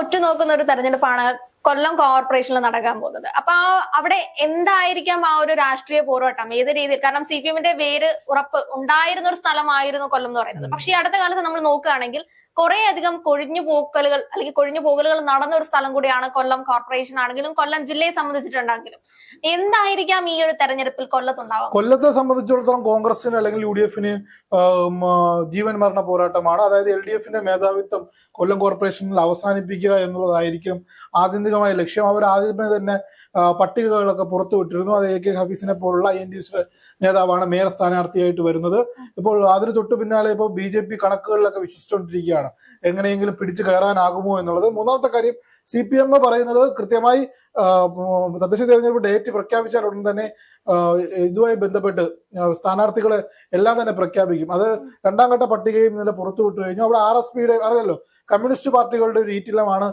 ഉറ്റുനോക്കുന്ന ഒരു തെരഞ്ഞെടുപ്പാണ് കൊല്ലം കോർപ്പറേഷനിൽ നടക്കാൻ പോകുന്നത്. അപ്പൊ ആ അവിടെ എന്തായിരിക്കാം ആ ഒരു രാഷ്ട്രീയ പോരാട്ടം ഏത് രീതിയിൽ? കാരണം സി പി എമ്മിന്റെ വേര് ഉറപ്പ് ഉണ്ടായിരുന്ന ഒരു സ്ഥലമായിരുന്നു കൊല്ലം എന്ന് പറയുന്നത്. പക്ഷെ ഈ അടുത്ത കാലത്ത് നമ്മൾ നോക്കുകയാണെങ്കിൽ കുറെ അധികം കൊഴിഞ്ഞു പോക്കലുകൾ അല്ലെങ്കിൽ കൊഴിഞ്ഞു പോകലുകൾ നടന്ന ഒരു സ്ഥലം കൂടിയാണ് കൊല്ലം കോർപ്പറേഷൻ ആണെങ്കിലും കൊല്ലം ജില്ലയെ സംബന്ധിച്ചിട്ടുണ്ടെങ്കിലും. എന്തായിരിക്കാം ഈ ഒരു തെരഞ്ഞെടുപ്പിൽ കൊല്ലത്തുണ്ടാവുക? കൊല്ലത്തെ സംബന്ധിച്ചിടത്തോളം കോൺഗ്രസിന് അല്ലെങ്കിൽ യു ഡി എഫിന് ജീവൻ മരണ പോരാട്ടമാണ്. അതായത് എൽ ഡി എഫിന്റെ മേധാവിത്വം കൊല്ലം കോർപ്പറേഷനിൽ അവസാനിപ്പിക്കുക എന്നുള്ളതായിരിക്കും ആത്യന്തികമായ ലക്ഷ്യം. അവർ ആദ്യമേ തന്നെ പട്ടികകളൊക്കെ പുറത്തുവിട്ടിരുന്നു അത് എ കെ ഹഫീസിനെ പോലുള്ള എൻ ഡി സിയുടെ നേതാവാണ് മേയർ സ്ഥാനാർത്ഥിയായിട്ട് വരുന്നത്. ഇപ്പോൾ അതിന് തൊട്ടു പിന്നാലെ ഇപ്പോൾ ബി ജെ പി കണക്കുകളിലൊക്കെ വിശ്വസിച്ചുകൊണ്ടിരിക്കുകയാണ്. എങ്ങനെയെങ്കിലും പിടിച്ചു കയറാനാകുമോ എന്നുള്ളത് മൂന്നാമത്തെ കാര്യം സി പി എം പറയുന്നത് കൃത്യമായി തദ്ദേശ തെരഞ്ഞെടുപ്പ് ഡേറ്റ് പ്രഖ്യാപിച്ചാൽ ഉടൻ തന്നെ ഇതുമായി ബന്ധപ്പെട്ട് സ്ഥാനാർത്ഥികളെ എല്ലാം തന്നെ പ്രഖ്യാപിക്കും. അത് രണ്ടാം ഘട്ട പട്ടികയും ഇന്നലെ പുറത്തു വിട്ടു കഴിഞ്ഞു. അവിടെ ആർ എസ് പിയുടെ അറിയാലോ കമ്മ്യൂണിസ്റ്റ് പാർട്ടികളുടെ ഒരു ഈറ്റിലമാണ്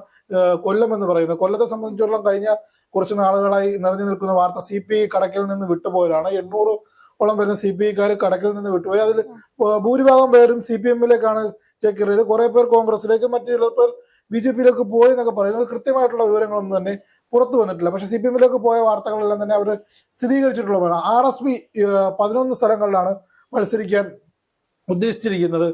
കൊല്ലം എന്ന് പറയുന്നത്. കൊല്ലത്തെ സംബന്ധിച്ചിടത്തോളം കഴിഞ്ഞ കുറച്ച് നാളുകളായി നിറഞ്ഞു നിൽക്കുന്ന വാർത്ത സി പി കടക്കിൽ നിന്ന് വിട്ടുപോയതാണ്. എണ്ണൂറ് ഓളം വരുന്ന സി പി ഐക്കാർ കടക്കിൽ നിന്ന് വിട്ടുപോയി. അതിൽ ഭൂരിഭാഗം പേരും സി പി എമ്മിലേക്കാണ് ചേക്കേറിയത് കുറെ പേർ കോൺഗ്രസിലേക്ക് മറ്റു ചില പേർ ബി ജെ പിയിലേക്ക് പോയി എന്നൊക്കെ പറയുന്നത് കൃത്യമായിട്ടുള്ള വിവരങ്ങളൊന്നും തന്നെ പുറത്തു വന്നിട്ടില്ല. പക്ഷെ സി പി എമ്മിലേക്ക് പോയ വാർത്തകളെല്ലാം തന്നെ അവർ സ്ഥിരീകരിച്ചിട്ടുള്ളതാണ് ആർ എസ് പി പതിനൊന്ന് സ്ഥലങ്ങളിലാണ് മത്സരിക്കാൻ ഉദ്ദേശിച്ചിരിക്കുന്നത്.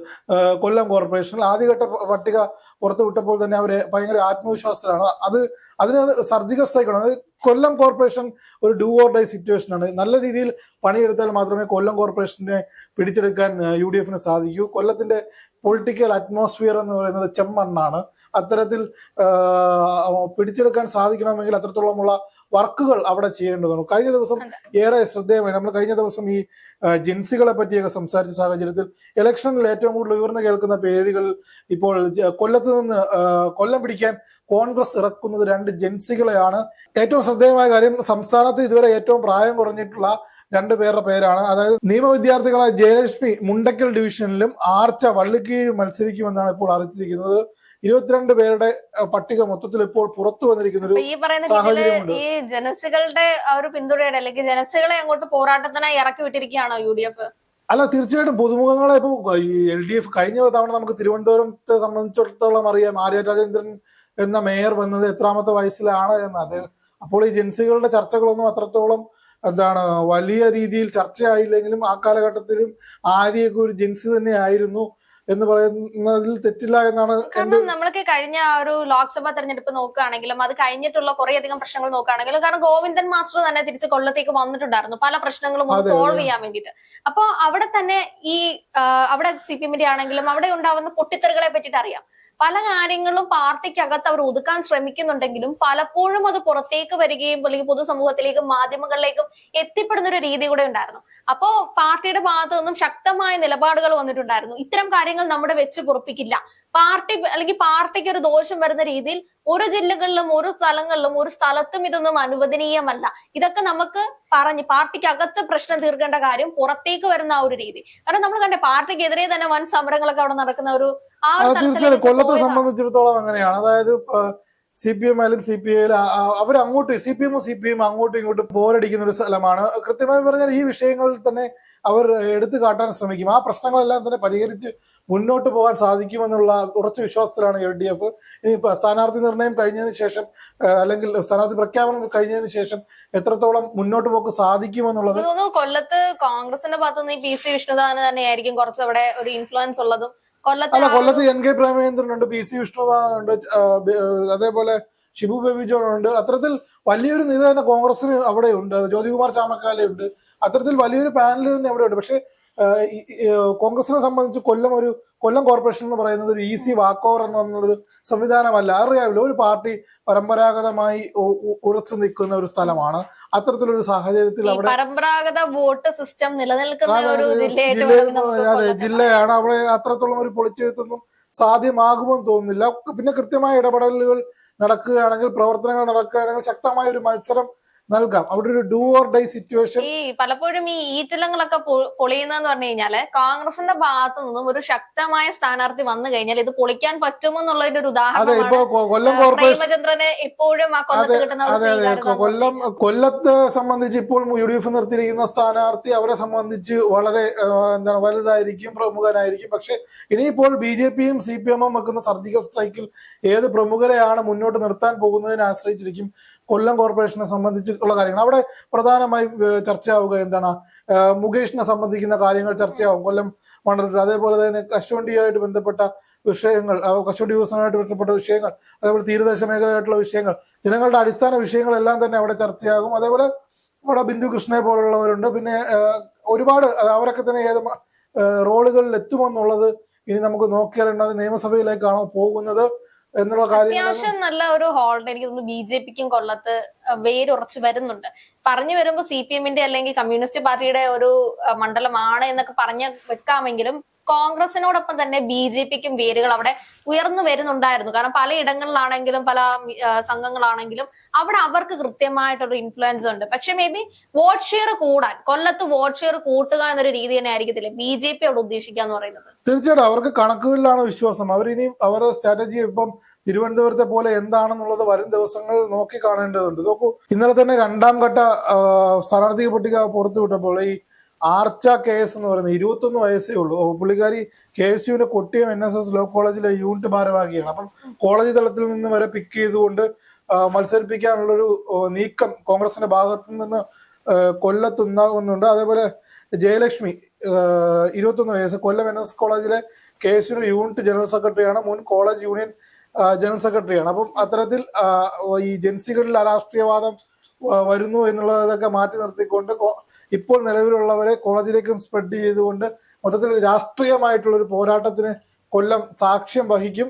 കൊല്ലം കോർപ്പറേഷനിൽ ആദ്യഘട്ട പട്ടിക പുറത്തു വിട്ടപ്പോൾ തന്നെ അവർ ഭയങ്കര ആത്മവിശ്വാസത്തിലാണ്. അത് അതിന് സർജിക്കൽ സ്ട്രൈക്കാണ് അത് കൊല്ലം കോർപ്പറേഷൻ ഒരു ഡു ഓർ ഡൈ സിറ്റുവേഷൻ ആണ്. നല്ല രീതിയിൽ പണിയെടുത്താൽ മാത്രമേ കൊല്ലം കോർപ്പറേഷനെ പിടിച്ചെടുക്കാൻ യു ഡി എഫിന് സാധിക്കൂ. കൊല്ലത്തിന്റെ പൊളിറ്റിക്കൽ അറ്റ്മോസ്ഫിയർ എന്ന് പറയുന്നത് ചെമ്മണ്ണാണ്. അത്തരത്തിൽ പിടിച്ചെടുക്കാൻ സാധിക്കണമെങ്കിൽ അത്രത്തോളമുള്ള വർക്കുകൾ അവിടെ ചെയ്യേണ്ടതാണ് കഴിഞ്ഞ ദിവസം ഏറെ ശ്രദ്ധേയമായി നമ്മൾ കഴിഞ്ഞ ദിവസം ഈ ജിൻസികളെ പറ്റിയൊക്കെ സംസാരിച്ച സാഹചര്യത്തിൽ ഇലക്ഷനിൽ ഏറ്റവും കൂടുതൽ ഉയർന്നു കേൾക്കുന്ന പേരുകൾ ഇപ്പോൾ കൊല്ലത്ത് നിന്ന് കൊല്ലം പിടിക്കാൻ കോൺഗ്രസ് ഇറക്കുന്നത് രണ്ട് ജെൻസികളെയാണ്. ഏറ്റവും ശ്രദ്ധേയമായ കാര്യം സംസ്ഥാനത്ത് ഇതുവരെ ഏറ്റവും പ്രായം കുറഞ്ഞിട്ടുള്ള രണ്ടു പേരുടെ പേരാണ്. അതായത് നിയമവിദ്യാർത്ഥികളായ ജയലക്ഷ്മി മുണ്ടക്കൽ ഡിവിഷനിലും ആർച്ച വള്ളിക്കീഴ് മത്സരിക്കുമെന്നാണ് ഇപ്പോൾ അറിയിച്ചിരിക്കുന്നത്. ഇരുപത്തിരണ്ട് പേരുടെ പട്ടിക മൊത്തത്തിൽ ഇപ്പോൾ പുറത്തു വന്നിരിക്കുന്ന ഒരു ഈ പറയുന്ന. ഈ ജനസുകളുടെ ഒരു പിന്തുണയുടെ അല്ലെങ്കിൽ ജനസുകളെ അങ്ങോട്ട് പോരാട്ടത്തിനായി ഇറക്കി വിട്ടിരിക്കുകയാണോ യു ഡി എഫ് അല്ല തീർച്ചയായിട്ടും പുതുമുഖങ്ങളെ ഇപ്പൊ എൽ ഡി എഫ് കഴിഞ്ഞ തവണ നമുക്ക് തിരുവനന്തപുരത്തെ സംബന്ധിച്ചിടത്തോളം അറിയാം. ആര്യ രാജേന്ദ്രൻ എന്ന മേയർ വന്നത് എത്രാമത്തെ വയസ്സിലാണ് എന്ന്. അത് അപ്പോൾ ഈ ജൻസികളുടെ ചർച്ചകളൊന്നും അത്രത്തോളം എന്താണ് വലിയ രീതിയിൽ ചർച്ചയായില്ലെങ്കിലും ആ കാലഘട്ടത്തിലും ആര്യയൊക്കെ ഒരു ജിൻസ് തന്നെ ആയിരുന്നു എന്ന് പറയുന്നതിൽ തെറ്റില്ല എന്നാണ് കാരണം നമ്മൾക്ക് കഴിഞ്ഞ ആ ഒരു ലോക്സഭാ തെരഞ്ഞെടുപ്പ് നോക്കുകയാണെങ്കിലും അത് കഴിഞ്ഞിട്ടുള്ള കുറെ അധികം പ്രശ്നങ്ങൾ നോക്കുകയാണെങ്കിലും കാരണം ഗോവിന്ദൻ മാസ്റ്റർ തന്നെ തിരിച്ച് കൊല്ലത്തേക്ക് വന്നിട്ടുണ്ടായിരുന്നു. പല പ്രശ്നങ്ങളും സോൾവ് ചെയ്യാൻ വേണ്ടിയിട്ട്. അപ്പൊ അവിടെ തന്നെ ഈ അവിടെ സി പി എമ്മിന്റെ ആണെങ്കിലും അവിടെ ഉണ്ടാവുന്ന പൊട്ടിത്തെറികളെ പറ്റിയിട്ട് അറിയാം. പല കാര്യങ്ങളും പാർട്ടിക്കകത്ത് അവർ ഒതുക്കാൻ ശ്രമിക്കുന്നുണ്ടെങ്കിലും പലപ്പോഴും അത് പുറത്തേക്ക് വരികയും അല്ലെങ്കിൽ പൊതുസമൂഹത്തിലേക്കും മാധ്യമങ്ങളിലേക്കും എത്തിപ്പെടുന്ന ഒരു രീതി കൂടെ ഉണ്ടായിരുന്നു. അപ്പോ പാർട്ടിയുടെ ഭാഗത്തു നിന്നും ശക്തമായ നിലപാടുകൾ വന്നിട്ടുണ്ടായിരുന്നു. ഇത്തരം കാര്യങ്ങൾ നമ്മുടെ വെച്ച് പൊറപ്പിക്കില്ല. പാർട്ടി അല്ലെങ്കിൽ പാർട്ടിക്ക് ഒരു ദോഷം വരുന്ന രീതിയിൽ ഒരു ജില്ലകളിലും ഓരോ സ്ഥലങ്ങളിലും ഒരു സ്ഥലത്തും ഇതൊന്നും അനുവദനീയമല്ല. ഇതൊക്കെ നമുക്ക് പറഞ്ഞ് പാർട്ടിക്കകത്ത് പ്രശ്നം തീർക്കേണ്ട കാര്യം പുറത്തേക്ക് വരുന്ന ആ ഒരു രീതി. കാരണം നമ്മൾ കണ്ടേ പാർട്ടിക്കെതിരെ തന്നെ വൻ സമരങ്ങളൊക്കെ അവിടെ നടക്കുന്ന ഒരു ആ തീർച്ചയായും കൊല്ലത്തെ സംബന്ധിച്ചിടത്തോളം അങ്ങനെയാണ്. അതായത് സി പി എം ആയാലും സി പി ഐയിലും അവർ അങ്ങോട്ട് സി പി എമ്മും സി പി എം അങ്ങോട്ടും ഇങ്ങോട്ടും പോരടിക്കുന്ന ഒരു സ്ഥലമാണ്. കൃത്യമായി പറഞ്ഞാൽ ഈ വിഷയങ്ങളിൽ തന്നെ അവർ എടുത്തു കാട്ടാൻ ശ്രമിക്കും. ആ പ്രശ്നങ്ങളെല്ലാം തന്നെ പരിഹരിച്ച് മുന്നോട്ട് പോകാൻ സാധിക്കുമെന്നുള്ള ഉറച്ച വിശ്വാസത്തിലാണ് എൽ ഡി എഫ്. ഇനി ഇപ്പൊ സ്ഥാനാർത്ഥി നിർണയം കഴിഞ്ഞതിന് ശേഷം അല്ലെങ്കിൽ സ്ഥാനാർത്ഥി പ്രഖ്യാപനം കഴിഞ്ഞതിന് ശേഷം എത്രത്തോളം മുന്നോട്ട് പോക്ക് സാധിക്കുമെന്നുള്ളത് കൊല്ലത്ത് കോൺഗ്രസിന്റെ ഭാഗത്ത് നിന്ന് പി സി വിഷ്ണുദാന് തന്നെയായിരിക്കും കുറച്ച് അവിടെ ഒരു ഇൻഫ്ലുവൻസ് ഉള്ളതും. കൊല്ലത്ത് അല്ല കൊല്ലത്ത് എൻ കെ പ്രേമചന്ദ്രൻ ഉണ്ട് പി സി വിഷ്ണുദാനുണ്ട് അതേപോലെ ഷിബു ബേബി ജോൺ ഉണ്ട് അത്തരത്തിൽ വലിയൊരു നിര തന്നെ കോൺഗ്രസിന് അവിടെ ഉണ്ട് ജ്യോതികുമാർ ചാമക്കാല ഉണ്ട്. അത്തരത്തിൽ വലിയൊരു പാനൽ തന്നെ അവിടെ ഉണ്ട് പക്ഷേ കോൺഗ്രസിനെ സംബന്ധിച്ച് കൊല്ലം ഒരു കൊല്ലം കോർപ്പറേഷൻ എന്ന് പറയുന്നത് ഒരു ഈസി വാക്ക് ഓവർ എന്നുള്ളൊരു സംവിധാനമല്ല. അറിയാവില്ല ഒരു പാർട്ടി പരമ്പരാഗതമായി ഉറച്ചു നിൽക്കുന്ന ഒരു സ്ഥലമാണ്. അത്തരത്തിലൊരു സാഹചര്യത്തിൽ അവിടെ പരമ്പരാഗത വോട്ട് സിസ്റ്റം നിലനിൽക്കുന്ന ഒരു ജില്ലയാണ്. അവിടെ അത്രത്തോളം ഒരു പൊളിച്ചെഴുത്തൊന്നും. സാധ്യമാകുമെന്ന് തോന്നുന്നില്ല. പിന്നെ കൃത്യമായ ഇടപെടലുകൾ നടക്കുകയാണെങ്കിൽ പ്രവർത്തനങ്ങൾ നടക്കുകയാണെങ്കിൽ ശക്തമായ ഒരു മത്സരം നൽകാം. അവിടെ ഒരു ഡു ഓർ ഡൈ സിറ്റുവേഷൻ ഈ പലപ്പോഴും ഈ ഈറ്റിലങ്ങളൊക്കെ പൊളിയുന്നതെന്ന് പറഞ്ഞു കഴിഞ്ഞാൽ കോൺഗ്രസിന്റെ ഭാഗത്തു നിന്നും ഒരു ശക്തമായ സ്ഥാനാർത്ഥി വന്നു കഴിഞ്ഞാൽ ഇത് പൊളിക്കാൻ പറ്റുമെന്നുള്ളതിന്റെ ഒരു ഉദാഹരണം പ്രേമചന്ദ്രന് എപ്പോഴും ആ കൊല്ലത്ത് കിട്ടുന്ന കൊല്ലം കൊല്ലത്തെ സംബന്ധിച്ച് ഇപ്പോൾ യു ഡി എഫ് നിർത്തിയിരിക്കുന്ന സ്ഥാനാർത്ഥി അവരെ സംബന്ധിച്ച് വളരെ എന്താണ് വലുതായിരിക്കും പ്രമുഖനായിരിക്കും. പക്ഷെ ഇനിയിപ്പോൾ ബി ജെ പിയും സി പി എമ്മും വെക്കുന്ന സർജിക്കൽ സ്ട്രൈക്കിൽ ഏത് പ്രമുഖരെയാണ് മുന്നോട്ട് നിർത്താൻ പോകുന്നതിനെ ആശ്രയിച്ചിരിക്കും? കൊല്ലം കോർപ്പറേഷനെ സംബന്ധിച്ചുള്ള കാര്യങ്ങൾ. അവിടെ പ്രധാനമായി ചർച്ച ചർച്ചയാവുക എന്താണ്? മുകേഷിനെ സംബന്ധിക്കുന്ന കാര്യങ്ങൾ ചർച്ചയാവും. കൊല്ലം മണ്ഡലത്തിൽ. അതേപോലെ തന്നെ കശുവണ്ടിയുമായിട്ട് ബന്ധപ്പെട്ട വിഷയങ്ങൾ കശുവണ്ടി ദിവസമായിട്ട് ബന്ധപ്പെട്ട വിഷയങ്ങൾ അതേപോലെ തീരദേശ മേഖലയായിട്ടുള്ള വിഷയങ്ങൾ ജനങ്ങളുടെ അടിസ്ഥാന വിഷയങ്ങളെല്ലാം തന്നെ അവിടെ ചർച്ചയാകും. അതേപോലെ അവിടെ ബിന്ദു കൃഷ്ണയെ പോലുള്ളവരുണ്ട്. പിന്നെ ഒരുപാട് അവരൊക്കെ തന്നെ ഏത് റോളുകളിൽ എത്തുമെന്നുള്ളത് ഇനി നമുക്ക് നോക്കിയാലുണ്ട് നിയമസഭയിലേക്കാണോ പോകുന്നത്. എന്നുള്ള അത്യാവശ്യം നല്ല ഒരു ഹോൾഡ് എനിക്ക് തോന്നുന്നു ബി ജെ പിക്കും കൊല്ലത്ത് വേരുറച്ച് വരുന്നുണ്ട്. പറഞ്ഞു വരുമ്പോൾ സി പി എമ്മിന്റെ അല്ലെങ്കിൽ കമ്മ്യൂണിസ്റ്റ് പാർട്ടിയുടെ ഒരു മണ്ഡലമാണ് എന്നൊക്കെ പറഞ്ഞ് വെക്കാമെങ്കിലും കോൺഗ്രസിനോടൊപ്പം തന്നെ ബി ജെ പിക്കും വേരുകൾ അവിടെ ഉയർന്നു വരുന്നുണ്ടായിരുന്നു. കാരണം പലയിടങ്ങളിലാണെങ്കിലും പല സംഘങ്ങളാണെങ്കിലും അവിടെ അവർക്ക് കൃത്യമായിട്ടൊരു ഇൻഫ്ലുവൻസ് ഉണ്ട്. പക്ഷെ മേ ബി വോട്ട് ഷെയർ കൂടാൻ കൊല്ലത്ത് വോട്ട് ഷെയർ കൂട്ടുക എന്നൊരു രീതി തന്നെ ആയിരിക്കത്തില്ല ബി ജെ പി അവിടെ ഉദ്ദേശിക്കുക എന്ന് പറയുന്നത്? തീർച്ചയായിട്ടും അവർക്ക് കണക്കുകളിലാണ് വിശ്വാസം. അവരിനി അവരുടെ സ്ട്രാറ്റജി ഇപ്പം തിരുവനന്തപുരത്തെ പോലെ എന്താണെന്നുള്ളത് വരും ദിവസങ്ങൾ നോക്കി കാണേണ്ടതുണ്ട്. നോക്കൂ ഇന്നലെ തന്നെ രണ്ടാം ഘട്ട സ്ഥാനാർത്ഥി പട്ടിക പുറത്തുവിട്ടപ്പോൾ ഈ ആർച്ച കെ എസ് എന്ന് പറയുന്നത് ഇരുപത്തൊന്ന് വയസ്സേ ഉള്ളൂ. പുള്ളിക്കാരി K S യുവിന്റെ Kottiyam N S S law കോളേജിലെ യൂണിറ്റ് ഭാരവാഹിയാണ്. അപ്പം കോളേജ് തലത്തിൽ നിന്ന് വരെ പിക്ക് ചെയ്തുകൊണ്ട് മത്സരിപ്പിക്കാനുള്ളൊരു നീക്കം കോൺഗ്രസിന്റെ ഭാഗത്തു നിന്ന് കൊല്ലത്തുണ്ടാകുന്നുണ്ട്. അതേപോലെ ജയലക്ഷ്മി ഇരുപത്തൊന്ന് വയസ്സ് കൊല്ലം എൻ എസ് കോളേജിലെ കെ എസ് യുവിന്റെ യൂണിറ്റ് ജനറൽ സെക്രട്ടറിയാണ് മുൻ കോളേജ് യൂണിയൻ ജനറൽ സെക്രട്ടറിയാണ്. അപ്പം അത്തരത്തിൽ ഈ ജൻസികളിൽ അരാഷ്ട്രീയവാദം വരുന്നു എന്നുള്ളതൊക്കെ മാറ്റി നിർത്തിക്കൊണ്ട് ഇപ്പോൾ നിലവിലുള്ളവരെ കോളേജിലേക്കും സ്പ്രെഡ് ചെയ്തുകൊണ്ട് മൊത്തത്തിൽ രാഷ്ട്രീയമായിട്ടുള്ള ഒരു പോരാട്ടത്തിന് കൊല്ലം സാക്ഷ്യം വഹിക്കും.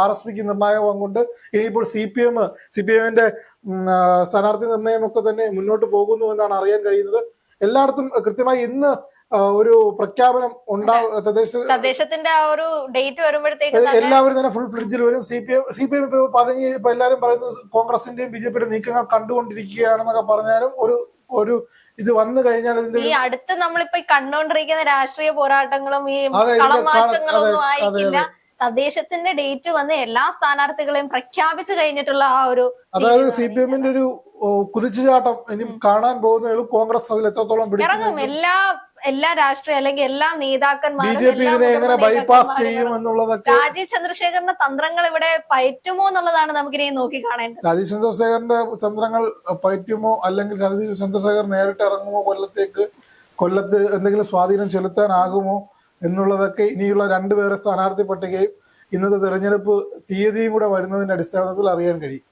ആർ എസ് പിക്ക് നിർണായക പങ്കുണ്ട് ഇനിയിപ്പോൾ C P M C P എമ്മിന്റെ സ്ഥാനാർത്ഥി നിർണയമൊക്കെ തന്നെ മുന്നോട്ട് പോകുന്നു എന്നാണ് അറിയാൻ കഴിയുന്നത്. എല്ലായിടത്തും കൃത്യമായി ഇന്ന് ഒരു പ്രഖ്യാപനം ഉണ്ടാവും തദ്ദേശ തദ്ദേശത്തിന്റെ ആ ഒരു ഡേറ്റ് വരുമ്പോഴത്തേക്ക് എല്ലാവരും തന്നെ ഫുൾ ഫ്ലിഡ്ജിൽ വരും. C P M C P M ഇപ്പൊ പതുങ്ങി ഇപ്പൊ എല്ലാവരും പറയുന്നു കോൺഗ്രസിന്റെയും ബി ജെ പിയുടെ നീക്കങ്ങൾ കണ്ടുകൊണ്ടിരിക്കുകയാണെന്നൊക്കെ പറഞ്ഞാലും ഒരു ഒരു ഇത് വന്നു കഴിഞ്ഞാൽ ഇതിന്റെ ഈ അടുത്ത് നമ്മളിപ്പോ കണ്ടുകൊണ്ടിരിക്കുന്ന രാഷ്ട്രീയ പോരാട്ടങ്ങളും ഈ ഒന്നും ആയിരിക്കില്ല തദ്ദേശത്തിന്റെ ഡേറ്റ് വന്ന് എല്ലാ സ്ഥാനാർത്ഥികളെയും പ്രഖ്യാപിച്ചു കഴിഞ്ഞിട്ടുള്ള ആ ഒരു അതായത് സി പി എമ്മിന്റെ ഒരു കുതിച്ചുചാട്ടം ഇനി കാണാൻ പോകുന്ന കോൺഗ്രസ് അതിൽ എത്രത്തോളം ഇറങ്ങും. എല്ലാ എല്ലാ രാഷ്ട്രീയ അല്ലെങ്കിൽ എല്ലാ നേതാക്കന്മാരും രാജീവ് ചന്ദ്രശേഖരന്റെ തന്ത്രങ്ങൾ ഇവിടെ പയറ്റുമോ എന്നുള്ളതാണ് നമുക്കിനി നോക്കി കാണേണ്ടത്. രാജീവ് ചന്ദ്രശേഖരന്റെ തന്ത്രങ്ങൾ പയറ്റുമോ അല്ലെങ്കിൽ രാജീവ് ചന്ദ്രശേഖർ നേരിട്ട് ഇറങ്ങുമോ കൊല്ലത്തേക്ക് കൊല്ലത്ത് എന്തെങ്കിലും സ്വാധീനം ചെലുത്താനാകുമോ എന്നുള്ളതൊക്കെ ഇനിയുള്ള രണ്ടുപേരെ സ്ഥാനാർത്ഥി പട്ടികയും ഇന്നത്തെ തെരഞ്ഞെടുപ്പ് തീയതിയും കൂടെ വരുന്നതിന്റെ അടിസ്ഥാനത്തിൽ അറിയാൻ കഴിയും.